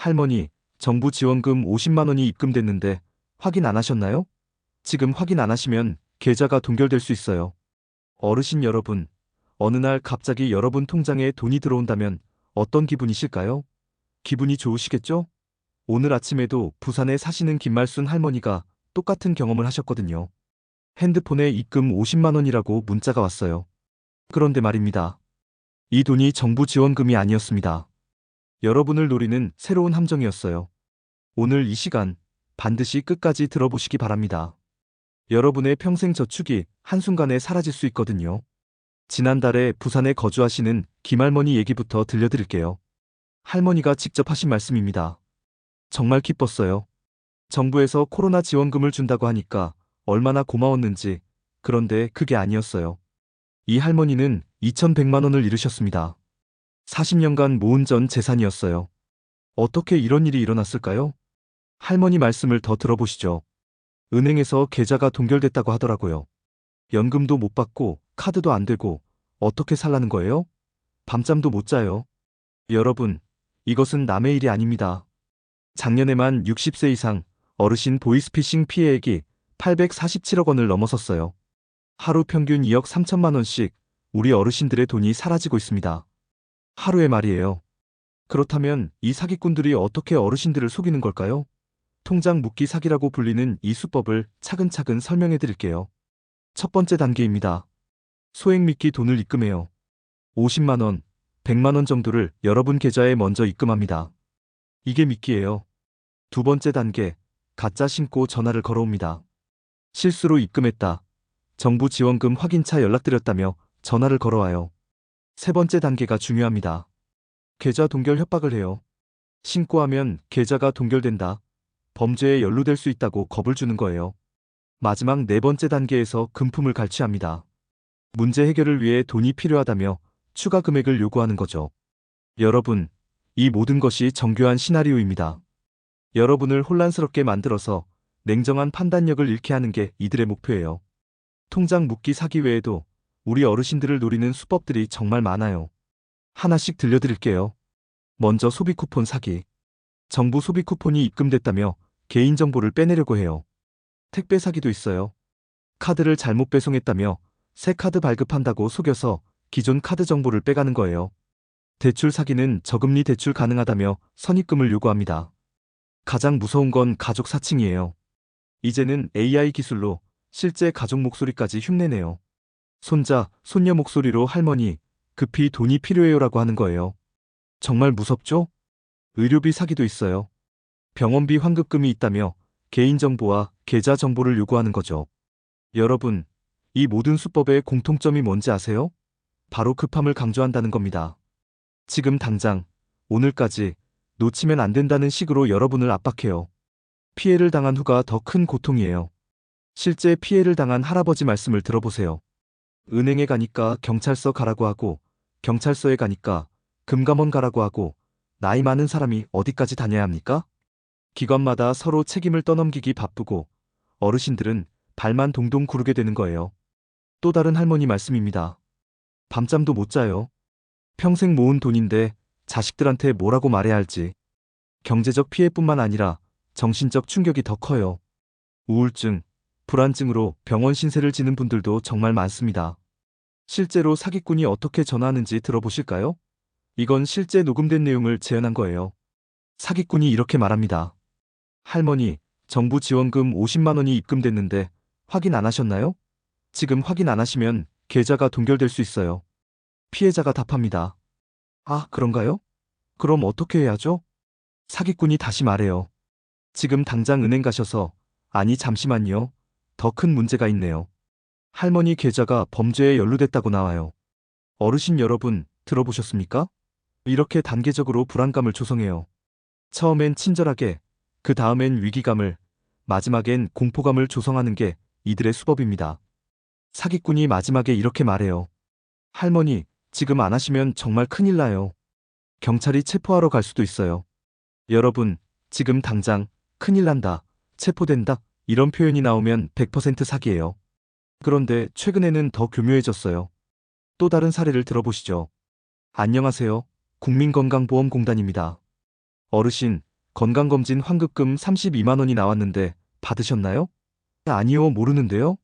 할머니, 정부 지원금 50만 원이 입금됐는데 확인 안 하셨나요? 지금 확인 안 하시면 계좌가 동결될 수 있어요. 어르신 여러분, 어느 날 갑자기 여러분 통장에 돈이 들어온다면 어떤 기분이실까요? 기분이 좋으시겠죠? 오늘 아침에도 부산에 사시는 김말순 할머니가 똑같은 경험을 하셨거든요. 핸드폰에 입금 50만 원이라고 문자가 왔어요. 그런데 말입니다. 이 돈이 정부 지원금이 아니었습니다. 여러분을 노리는 새로운 함정이었어요. 오늘 이 시간 반드시 끝까지 들어보시기 바랍니다. 여러분의 평생 저축이 한순간에 사라질 수 있거든요. 지난달에 부산에 거주하시는 김할머니 얘기부터 들려드릴게요. 할머니가 직접 하신 말씀입니다. 정말 기뻤어요. 정부에서 코로나 지원금을 준다고 하니까 얼마나 고마웠는지, 그런데 그게 아니었어요. 이 할머니는 2,100만 원을 잃으셨습니다. 40년간 모은 전 재산이었어요. 어떻게 이런 일이 일어났을까요? 할머니 말씀을 더 들어보시죠. 은행에서 계좌가 동결됐다고 하더라고요. 연금도 못 받고 카드도 안 되고 어떻게 살라는 거예요? 밤잠도 못 자요. 여러분, 이것은 남의 일이 아닙니다. 작년에만 60세 이상 어르신 보이스피싱 피해액이 847억 원을 넘어섰어요. 하루 평균 2억 3천만 원씩 우리 어르신들의 돈이 사라지고 있습니다. 하루에 말이에요. 그렇다면 이 사기꾼들이 어떻게 어르신들을 속이는 걸까요? 통장 묶기 사기라고 불리는 이 수법을 차근차근 설명해 드릴게요. 첫 번째 단계입니다. 소액 미끼 돈을 입금해요. 50만 원, 100만 원 정도를 여러분 계좌에 먼저 입금합니다. 이게 미끼예요. 두 번째 단계, 가짜 신고 전화를 걸어옵니다. 실수로 입금했다. 정부 지원금 확인차 연락드렸다며 전화를 걸어와요. 세 번째 단계가 중요합니다. 계좌 동결 협박을 해요. 신고하면 계좌가 동결된다. 범죄에 연루될 수 있다고 겁을 주는 거예요. 마지막 네 번째 단계에서 금품을 갈취합니다. 문제 해결을 위해 돈이 필요하다며 추가 금액을 요구하는 거죠. 여러분, 이 모든 것이 정교한 시나리오입니다. 여러분을 혼란스럽게 만들어서 냉정한 판단력을 잃게 하는 게 이들의 목표예요. 통장 묶기 사기 외에도 우리 어르신들을 노리는 수법들이 정말 많아요. 하나씩 들려드릴게요. 먼저 소비 쿠폰 사기. 정부 소비 쿠폰이 입금됐다며 개인정보를 빼내려고 해요. 택배 사기도 있어요. 카드를 잘못 배송했다며 새 카드 발급한다고 속여서 기존 카드 정보를 빼가는 거예요. 대출 사기는 저금리 대출 가능하다며 선입금을 요구합니다. 가장 무서운 건 가족 사칭이에요. 이제는 AI 기술로 실제 가족 목소리까지 흉내내요. 손자, 손녀 목소리로 할머니, 급히 돈이 필요해요라고 하는 거예요. 정말 무섭죠? 의료비 사기도 있어요. 병원비 환급금이 있다며 개인정보와 계좌 정보를 요구하는 거죠. 여러분, 이 모든 수법의 공통점이 뭔지 아세요? 바로 급함을 강조한다는 겁니다. 지금 당장, 오늘까지 놓치면 안 된다는 식으로 여러분을 압박해요. 피해를 당한 후가 더 큰 고통이에요. 실제 피해를 당한 할아버지 말씀을 들어보세요. 은행에 가니까 경찰서 가라고 하고, 경찰서에 가니까 금감원 가라고 하고, 나이 많은 사람이 어디까지 다녀야 합니까? 기관마다 서로 책임을 떠넘기기 바쁘고, 어르신들은 발만 동동 구르게 되는 거예요. 또 다른 할머니 말씀입니다. 밤잠도 못 자요. 평생 모은 돈인데 자식들한테 뭐라고 말해야 할지. 경제적 피해뿐만 아니라 정신적 충격이 더 커요. 우울증, 불안증으로 병원 신세를 지는 분들도 정말 많습니다. 실제로 사기꾼이 어떻게 전화하는지 들어보실까요? 이건 실제 녹음된 내용을 재현한 거예요. 사기꾼이 이렇게 말합니다. 할머니, 정부 지원금 50만 원이 입금됐는데 확인 안 하셨나요? 지금 확인 안 하시면 계좌가 동결될 수 있어요. 피해자가 답합니다. 아, 그런가요? 그럼 어떻게 해야죠? 사기꾼이 다시 말해요. 지금 당장 은행 가셔서, 아니, 잠시만요. 더 큰 문제가 있네요. 할머니 계좌가 범죄에 연루됐다고 나와요. 어르신 여러분, 들어보셨습니까? 이렇게 단계적으로 불안감을 조성해요. 처음엔 친절하게, 그 다음엔 위기감을, 마지막엔 공포감을 조성하는 게 이들의 수법입니다. 사기꾼이 마지막에 이렇게 말해요. 할머니, 지금 안 하시면 정말 큰일 나요. 경찰이 체포하러 갈 수도 있어요. 여러분, 지금 당장 큰일 난다, 체포된다, 이런 표현이 나오면 100% 사기예요. 그런데 최근에는 더 교묘해졌어요. 또 다른 사례를 들어보시죠. 안녕하세요. 국민건강보험공단입니다. 어르신, 건강검진 환급금 32만 원이 나왔는데 받으셨나요? 아니요, 모르는데요.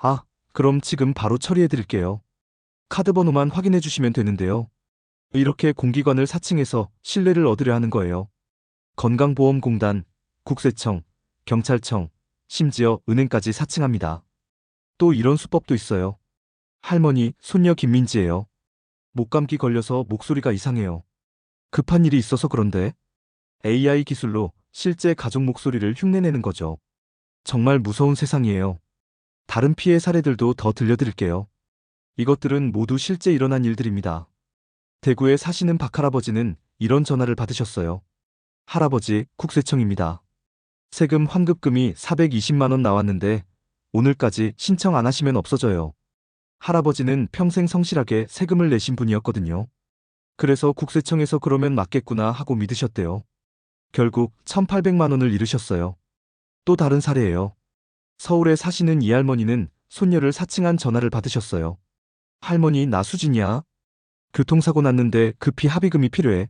아, 그럼 지금 바로 처리해 드릴게요. 카드 번호만 확인해 주시면 되는데요. 이렇게 공기관을 사칭해서 신뢰를 얻으려 하는 거예요. 건강보험공단, 국세청, 경찰청, 심지어 은행까지 사칭합니다. 또 이런 수법도 있어요. 할머니, 손녀 김민지예요. 목감기 걸려서 목소리가 이상해요. 급한 일이 있어서 그런데 AI 기술로 실제 가족 목소리를 흉내내는 거죠. 정말 무서운 세상이에요. 다른 피해 사례들도 더 들려드릴게요. 이것들은 모두 실제 일어난 일들입니다. 대구에 사시는 박할아버지는 이런 전화를 받으셨어요. 할아버지, 국세청입니다. 세금 환급금이 420만원 나왔는데 오늘까지 신청 안 하시면 없어져요. 할아버지는 평생 성실하게 세금을 내신 분이었거든요. 그래서 국세청에서 그러면 맞겠구나 하고 믿으셨대요. 결국 1800만원을 잃으셨어요. 또 다른 사례예요. 서울에 사시는 이 할머니는 손녀를 사칭한 전화를 받으셨어요. 할머니 나 수진이야. 교통사고 났는데 급히 합의금이 필요해.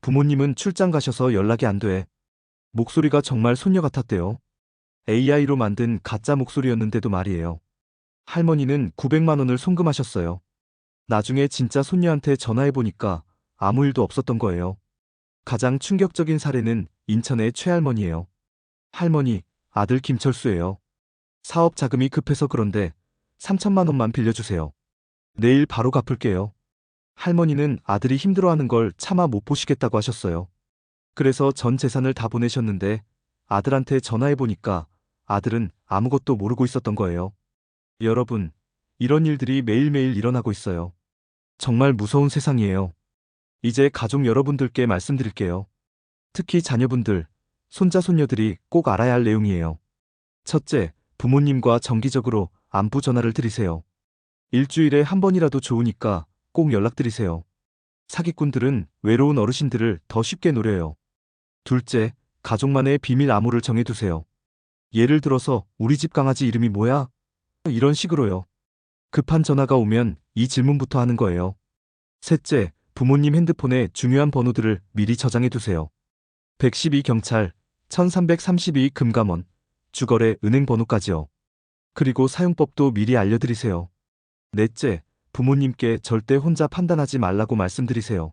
부모님은 출장 가셔서 연락이 안 돼. 목소리가 정말 손녀 같았대요. AI로 만든 가짜 목소리였는데도 말이에요. 할머니는 900만 원을 송금하셨어요. 나중에 진짜 손녀한테 전화해보니까 아무 일도 없었던 거예요. 가장 충격적인 사례는 인천의 최할머니예요. 할머니, 아들 김철수예요. 사업 자금이 급해서 그런데 3천만 원만 빌려주세요. 내일 바로 갚을게요. 할머니는 아들이 힘들어하는 걸 차마 못 보시겠다고 하셨어요. 그래서 전 재산을 다 보내셨는데 아들한테 전화해보니까 아들은 아무것도 모르고 있었던 거예요. 여러분, 이런 일들이 매일매일 일어나고 있어요. 정말 무서운 세상이에요. 이제 가족 여러분들께 말씀드릴게요. 특히 자녀분들, 손자, 손녀들이 꼭 알아야 할 내용이에요. 첫째, 부모님과 정기적으로 안부 전화를 드리세요. 일주일에 한 번이라도 좋으니까 꼭 연락드리세요. 사기꾼들은 외로운 어르신들을 더 쉽게 노려요. 둘째, 가족만의 비밀 암호를 정해두세요. 예를 들어서 우리 집 강아지 이름이 뭐야? 이런 식으로요. 급한 전화가 오면 이 질문부터 하는 거예요. 셋째, 부모님 핸드폰에 중요한 번호들을 미리 저장해 두세요. 112 경찰, 1332 금감원, 주거래 은행 번호까지요. 그리고 사용법도 미리 알려드리세요. 넷째, 부모님께 절대 혼자 판단하지 말라고 말씀드리세요.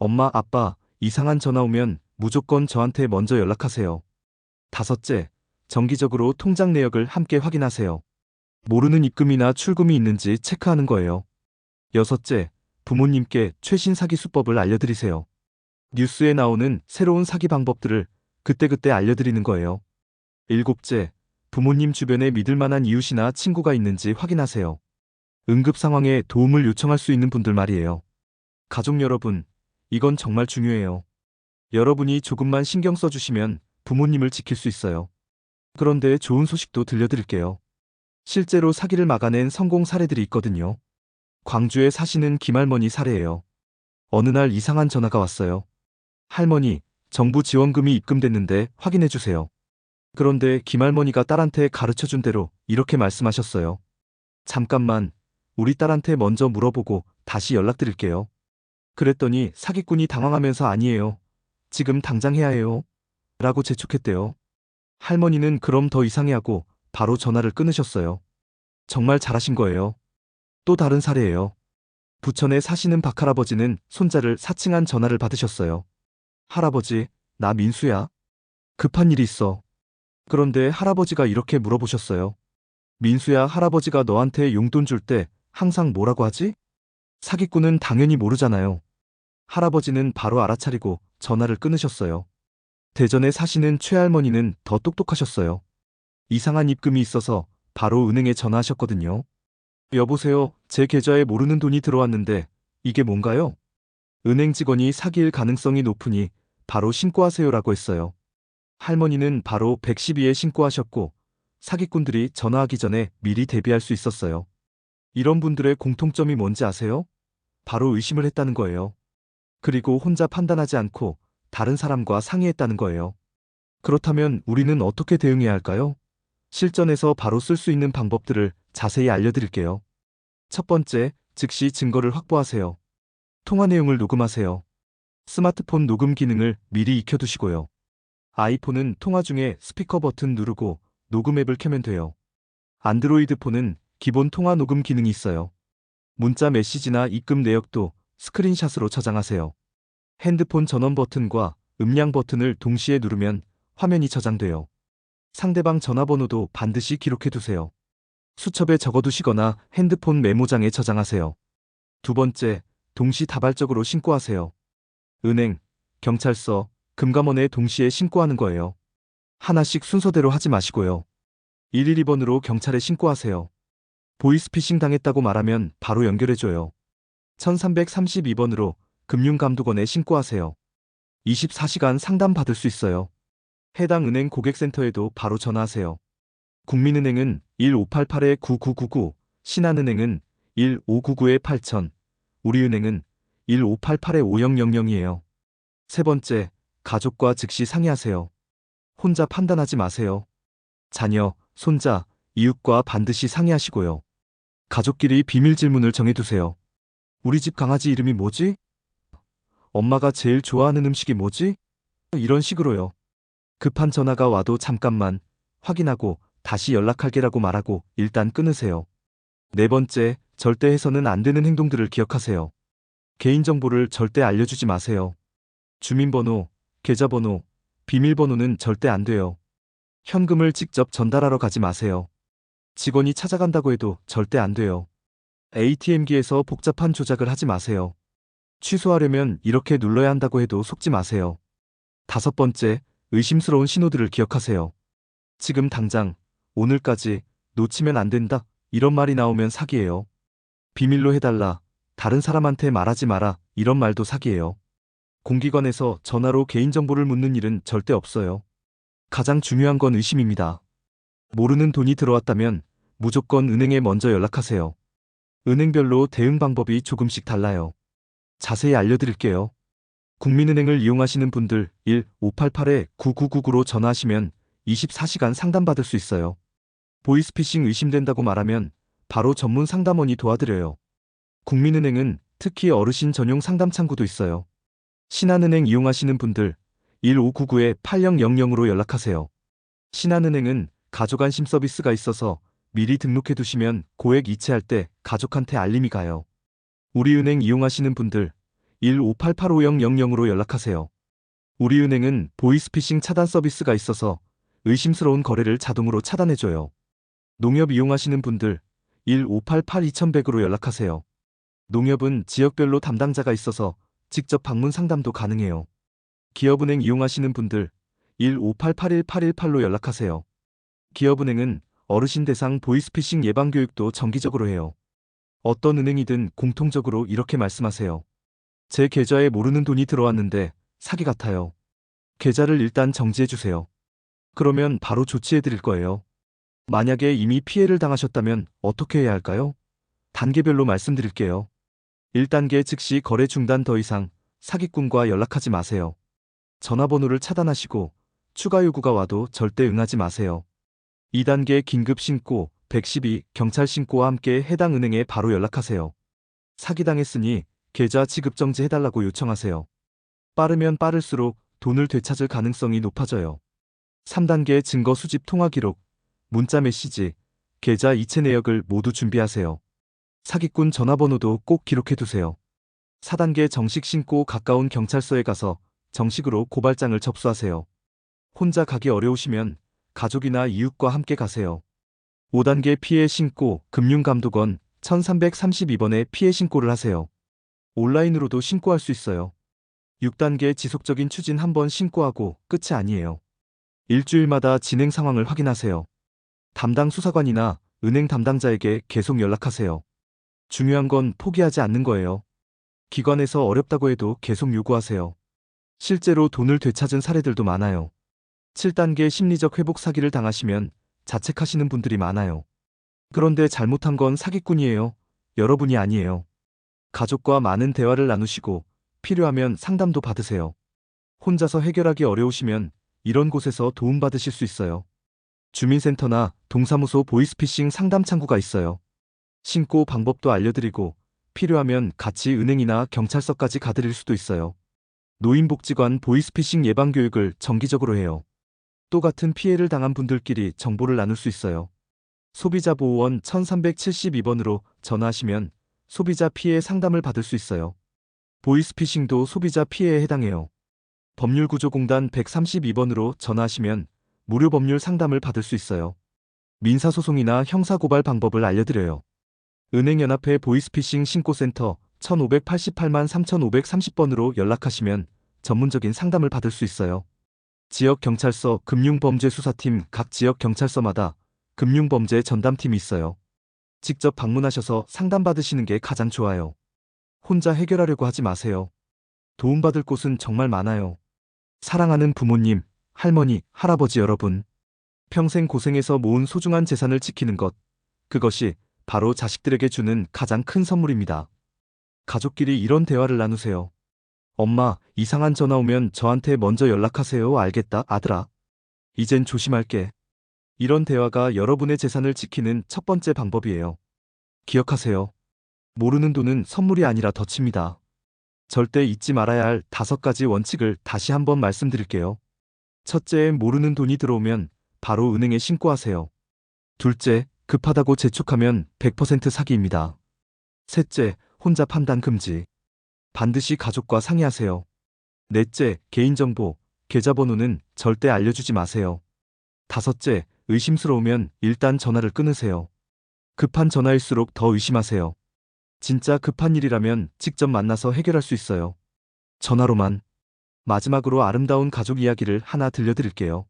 엄마, 아빠, 이상한 전화 오면 무조건 저한테 먼저 연락하세요. 다섯째, 정기적으로 통장 내역을 함께 확인하세요. 모르는 입금이나 출금이 있는지 체크하는 거예요. 여섯째, 부모님께 최신 사기 수법을 알려드리세요. 뉴스에 나오는 새로운 사기 방법들을 그때그때 알려드리는 거예요. 일곱째, 부모님 주변에 믿을 만한 이웃이나 친구가 있는지 확인하세요. 응급 상황에 도움을 요청할 수 있는 분들 말이에요. 가족 여러분, 이건 정말 중요해요. 여러분이 조금만 신경 써주시면 부모님을 지킬 수 있어요. 그런데 좋은 소식도 들려드릴게요. 실제로 사기를 막아낸 성공 사례들이 있거든요. 광주에 사시는 김할머니 사례예요. 어느 날 이상한 전화가 왔어요. 할머니, 정부 지원금이 입금됐는데 확인해 주세요. 그런데 김할머니가 딸한테 가르쳐 준 대로 이렇게 말씀하셨어요. 잠깐만, 우리 딸한테 먼저 물어보고 다시 연락드릴게요. 그랬더니 사기꾼이 당황하면서 아니에요. 지금 당장 해야 해요. 라고 재촉했대요. 할머니는 그럼 더 이상해하고 바로 전화를 끊으셨어요. 정말 잘하신 거예요. 또 다른 사례예요. 부천에 사시는 박할아버지는 손자를 사칭한 전화를 받으셨어요. 할아버지, 나 민수야. 급한 일이 있어. 그런데 할아버지가 이렇게 물어보셨어요. 민수야, 할아버지가 너한테 용돈 줄 때 항상 뭐라고 하지? 사기꾼은 당연히 모르잖아요. 할아버지는 바로 알아차리고 전화를 끊으셨어요. 대전에 사시는 최할머니는 더 똑똑하셨어요. 이상한 입금이 있어서 바로 은행에 전화하셨거든요. 여보세요, 제 계좌에 모르는 돈이 들어왔는데 이게 뭔가요? 은행 직원이 사기일 가능성이 높으니 바로 신고하세요라고 했어요. 할머니는 바로 112에 신고하셨고 사기꾼들이 전화하기 전에 미리 대비할 수 있었어요. 이런 분들의 공통점이 뭔지 아세요? 바로 의심을 했다는 거예요. 그리고 혼자 판단하지 않고 다른 사람과 상의했다는 거예요. 그렇다면 우리는 어떻게 대응해야 할까요? 실전에서 바로 쓸 수 있는 방법들을 자세히 알려드릴게요. 첫 번째, 즉시 증거를 확보하세요. 통화 내용을 녹음하세요. 스마트폰 녹음 기능을 미리 익혀두시고요. 아이폰은 통화 중에 스피커 버튼 누르고 녹음 앱을 켜면 돼요. 안드로이드 폰은 기본 통화 녹음 기능이 있어요. 문자 메시지나 입금 내역도 스크린샷으로 저장하세요. 핸드폰 전원 버튼과 음량 버튼을 동시에 누르면 화면이 저장돼요. 상대방 전화번호도 반드시 기록해 두세요. 수첩에 적어두시거나 핸드폰 메모장에 저장하세요. 두 번째, 동시다발적으로 신고하세요. 은행, 경찰서, 금감원에 동시에 신고하는 거예요. 하나씩 순서대로 하지 마시고요. 112번으로 경찰에 신고하세요. 보이스피싱 당했다고 말하면 바로 연결해줘요. 1332번으로 금융감독원에 신고하세요. 24시간 상담받을 수 있어요. 해당 은행 고객센터에도 바로 전화하세요. 국민은행은 1588-9999, 신한은행은 1599-8000, 우리은행은 1588-5000이에요. 세 번째, 가족과 즉시 상의하세요. 혼자 판단하지 마세요. 자녀, 손자, 이웃과 반드시 상의하시고요. 가족끼리 비밀 질문을 정해두세요. 우리 집 강아지 이름이 뭐지? 엄마가 제일 좋아하는 음식이 뭐지? 이런 식으로요. 급한 전화가 와도 잠깐만 확인하고 다시 연락할게라고 말하고 일단 끊으세요. 네 번째, 절대 해서는 안 되는 행동들을 기억하세요. 개인정보를 절대 알려주지 마세요. 주민번호, 계좌번호, 비밀번호는 절대 안 돼요. 현금을 직접 전달하러 가지 마세요. 직원이 찾아간다고 해도 절대 안 돼요. ATM기에서 복잡한 조작을 하지 마세요. 취소하려면 이렇게 눌러야 한다고 해도 속지 마세요. 다섯 번째, 의심스러운 신호들을 기억하세요. 지금 당장, 오늘까지, 놓치면 안 된다, 이런 말이 나오면 사기예요. 비밀로 해달라, 다른 사람한테 말하지 마라, 이런 말도 사기예요. 공기관에서 전화로 개인정보를 묻는 일은 절대 없어요. 가장 중요한 건 의심입니다. 모르는 돈이 들어왔다면 무조건 은행에 먼저 연락하세요. 은행별로 대응 방법이 조금씩 달라요. 자세히 알려드릴게요. 국민은행을 이용하시는 분들 1-588-9999로 전화하시면 24시간 상담받을 수 있어요. 보이스피싱 의심된다고 말하면 바로 전문 상담원이 도와드려요. 국민은행은 특히 어르신 전용 상담 창구도 있어요. 신한은행 이용하시는 분들 1599-8000으로 연락하세요. 신한은행은 가족안심 서비스가 있어서 미리 등록해 두시면 고액 이체할 때 가족한테 알림이 가요. 우리은행 이용하시는 분들 1588500으로 연락하세요. 우리은행은 보이스피싱 차단 서비스가 있어서 의심스러운 거래를 자동으로 차단해줘요. 농협 이용하시는 분들 15882-2100으로 연락하세요. 농협은 지역별로 담당자가 있어서 직접 방문 상담도 가능해요. 기업은행 이용하시는 분들 15881-818로 연락하세요. 기업은행은 어르신 대상 보이스피싱 예방 교육도 정기적으로 해요. 어떤 은행이든 공통적으로 이렇게 말씀하세요. 제 계좌에 모르는 돈이 들어왔는데 사기 같아요. 계좌를 일단 정지해 주세요. 그러면 바로 조치해 드릴 거예요. 만약에 이미 피해를 당하셨다면 어떻게 해야 할까요? 단계별로 말씀드릴게요. 1단계 즉시 거래 중단 더 이상 사기꾼과 연락하지 마세요. 전화번호를 차단하시고 추가 요구가 와도 절대 응하지 마세요. 2단계 긴급 신고 112 경찰 신고와 함께 해당 은행에 바로 연락하세요. 사기당했으니 계좌 지급 정지 해달라고 요청하세요. 빠르면 빠를수록 돈을 되찾을 가능성이 높아져요. 3단계 증거 수집 통화 기록, 문자 메시지, 계좌 이체 내역을 모두 준비하세요. 사기꾼 전화번호도 꼭 기록해 두세요. 4단계 정식 신고 가까운 경찰서에 가서 정식으로 고발장을 접수하세요. 혼자 가기 어려우시면 가족이나 이웃과 함께 가세요. 5단계 피해 신고 금융감독원 1332번에 피해 신고를 하세요. 온라인으로도 신고할 수 있어요. 6단계 지속적인 추진 한번 신고하고 끝이 아니에요. 일주일마다 진행 상황을 확인하세요. 담당 수사관이나 은행 담당자에게 계속 연락하세요. 중요한 건 포기하지 않는 거예요. 기관에서 어렵다고 해도 계속 요구하세요. 실제로 돈을 되찾은 사례들도 많아요. 7단계 심리적 회복 사기를 당하시면 자책하시는 분들이 많아요. 그런데 잘못한 건 사기꾼이에요. 여러분이 아니에요. 가족과 많은 대화를 나누시고 필요하면 상담도 받으세요. 혼자서 해결하기 어려우시면 이런 곳에서 도움받으실 수 있어요. 주민센터나 동사무소 보이스피싱 상담 창구가 있어요. 신고 방법도 알려드리고 필요하면 같이 은행이나 경찰서까지 가드릴 수도 있어요. 노인복지관 보이스피싱 예방교육을 정기적으로 해요. 똑같은 피해를 당한 분들끼리 정보를 나눌 수 있어요. 소비자보호원 1372번으로 전화하시면 소비자 피해 상담을 받을 수 있어요. 보이스피싱도 소비자 피해에 해당해요. 법률구조공단 132번으로 전화하시면 무료 법률 상담을 받을 수 있어요. 민사소송이나 형사고발 방법을 알려드려요. 은행연합회 보이스피싱 신고센터 1588만 3530번으로 연락하시면 전문적인 상담을 받을 수 있어요. 지역경찰서 금융범죄수사팀 각 지역경찰서마다 금융범죄 전담팀이 있어요. 직접 방문하셔서 상담받으시는 게 가장 좋아요. 혼자 해결하려고 하지 마세요. 도움받을 곳은 정말 많아요. 사랑하는 부모님, 할머니, 할아버지 여러분. 평생 고생해서 모은 소중한 재산을 지키는 것. 그것이 바로 자식들에게 주는 가장 큰 선물입니다. 가족끼리 이런 대화를 나누세요. 엄마, 이상한 전화 오면 저한테 먼저 연락하세요. 알겠다, 아들아. 이젠 조심할게. 이런 대화가 여러분의 재산을 지키는 첫 번째 방법이에요. 기억하세요. 모르는 돈은 선물이 아니라 덫입니다. 절대 잊지 말아야 할 다섯 가지 원칙을 다시 한번 말씀드릴게요. 첫째, 모르는 돈이 들어오면 바로 은행에 신고하세요. 둘째, 급하다고 재촉하면 100% 사기입니다. 셋째, 혼자 판단 금지. 반드시 가족과 상의하세요. 넷째, 개인정보, 계좌번호는 절대 알려주지 마세요. 다섯째, 의심스러우면 일단 전화를 끊으세요. 급한 전화일수록 더 의심하세요. 진짜 급한 일이라면 직접 만나서 해결할 수 있어요. 전화로만. 마지막으로 아름다운 가족 이야기를 하나 들려드릴게요.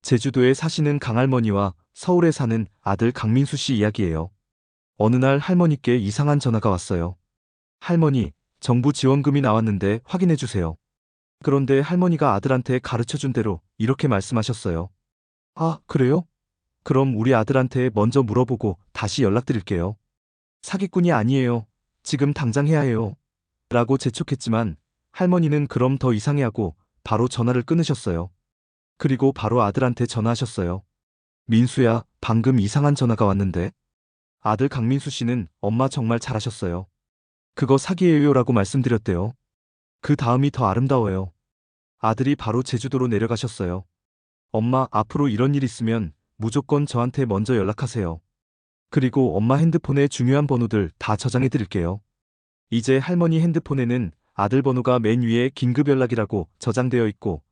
제주도에 사시는 강할머니와 서울에 사는 아들 강민수 씨 이야기예요. 어느 날 할머니께 이상한 전화가 왔어요. 할머니, 정부 지원금이 나왔는데 확인해 주세요. 그런데 할머니가 아들한테 가르쳐 준 대로 이렇게 말씀하셨어요. 아, 그래요? 그럼 우리 아들한테 먼저 물어보고 다시 연락드릴게요. 사기꾼이 아니에요. 지금 당장 해야 해요. 라고 재촉했지만 할머니는 그럼 더 이상해하고 바로 전화를 끊으셨어요. 그리고 바로 아들한테 전화하셨어요. 민수야, 방금 이상한 전화가 왔는데. 아들 강민수 씨는 엄마 정말 잘하셨어요. 그거 사기예요라고 말씀드렸대요. 그 다음이 더 아름다워요. 아들이 바로 제주도로 내려가셨어요. 엄마, 앞으로 이런 일 있으면 무조건 저한테 먼저 연락하세요. 그리고 엄마 핸드폰에 중요한 번호들 다 저장해 드릴게요. 이제 할머니 핸드폰에는 아들 번호가 맨 위에 긴급 연락이라고 저장되어 있고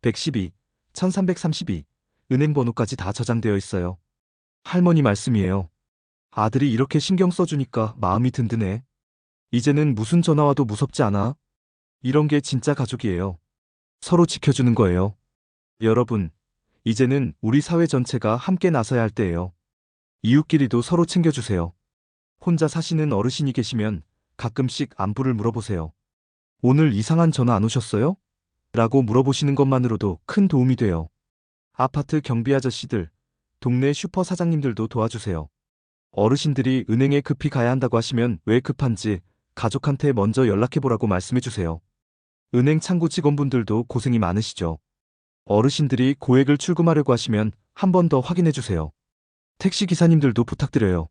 112, 1332 은행 번호까지 다 저장되어 있어요. 할머니 말씀이에요. 아들이 이렇게 신경 써주니까 마음이 든든해. 이제는 무슨 전화 와도 무섭지 않아. 이런 게 진짜 가족이에요. 서로 지켜주는 거예요. 여러분, 이제는 우리 사회 전체가 함께 나서야 할 때예요. 이웃끼리도 서로 챙겨주세요. 혼자 사시는 어르신이 계시면 가끔씩 안부를 물어보세요. 오늘 이상한 전화 안 오셨어요? 라고 물어보시는 것만으로도 큰 도움이 돼요. 아파트 경비 아저씨들, 동네 슈퍼 사장님들도 도와주세요. 어르신들이 은행에 급히 가야 한다고 하시면 왜 급한지 가족한테 먼저 연락해보라고 말씀해주세요. 은행 창구 직원분들도 고생이 많으시죠. 어르신들이 고액을 출금하려고 하시면 한 번 더 확인해주세요. 택시 기사님들도 부탁드려요.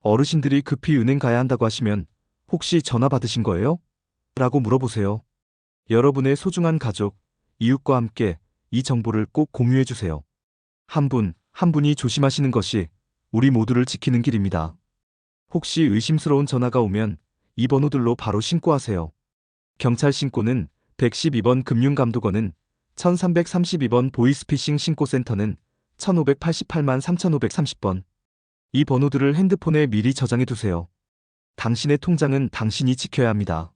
어르신들이 급히 은행 가야 한다고 하시면 혹시 전화 받으신 거예요? 라고 물어보세요. 여러분의 소중한 가족, 이웃과 함께 이 정보를 꼭 공유해주세요. 한 분, 한 분이 조심하시는 것이 우리 모두를 지키는 길입니다. 혹시 의심스러운 전화가 오면 이 번호들로 바로 신고하세요. 경찰 신고는 112번 금융감독원은 1332번 보이스피싱 신고센터는 1588만 3530번. 이 번호들을 핸드폰에 미리 저장해 두세요. 당신의 통장은 당신이 지켜야 합니다.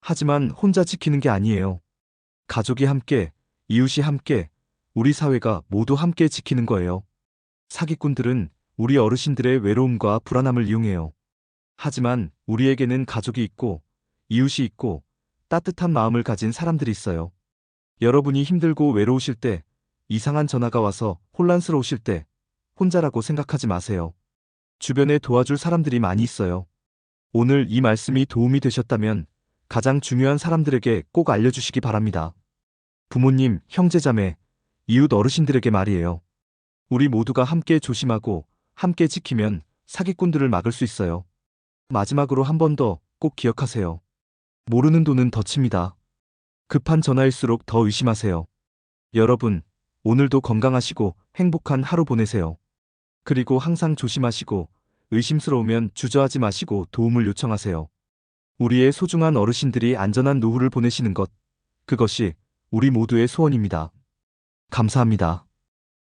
하지만 혼자 지키는 게 아니에요. 가족이 함께, 이웃이 함께, 우리 사회가 모두 함께 지키는 거예요. 사기꾼들은 우리 어르신들의 외로움과 불안함을 이용해요. 하지만 우리에게는 가족이 있고, 이웃이 있고, 따뜻한 마음을 가진 사람들이 있어요. 여러분이 힘들고 외로우실 때, 이상한 전화가 와서 혼란스러우실 때, 혼자라고 생각하지 마세요. 주변에 도와줄 사람들이 많이 있어요. 오늘 이 말씀이 도움이 되셨다면 가장 중요한 사람들에게 꼭 알려주시기 바랍니다. 부모님, 형제자매, 이웃 어르신들에게 말이에요. 우리 모두가 함께 조심하고 함께 지키면 사기꾼들을 막을 수 있어요. 마지막으로 한 번 더 꼭 기억하세요. 모르는 돈은 덫입니다. 급한 전화일수록 더 의심하세요. 여러분, 오늘도 건강하시고 행복한 하루 보내세요. 그리고 항상 조심하시고 의심스러우면 주저하지 마시고 도움을 요청하세요. 우리의 소중한 어르신들이 안전한 노후를 보내시는 것, 그것이 우리 모두의 소원입니다. 감사합니다.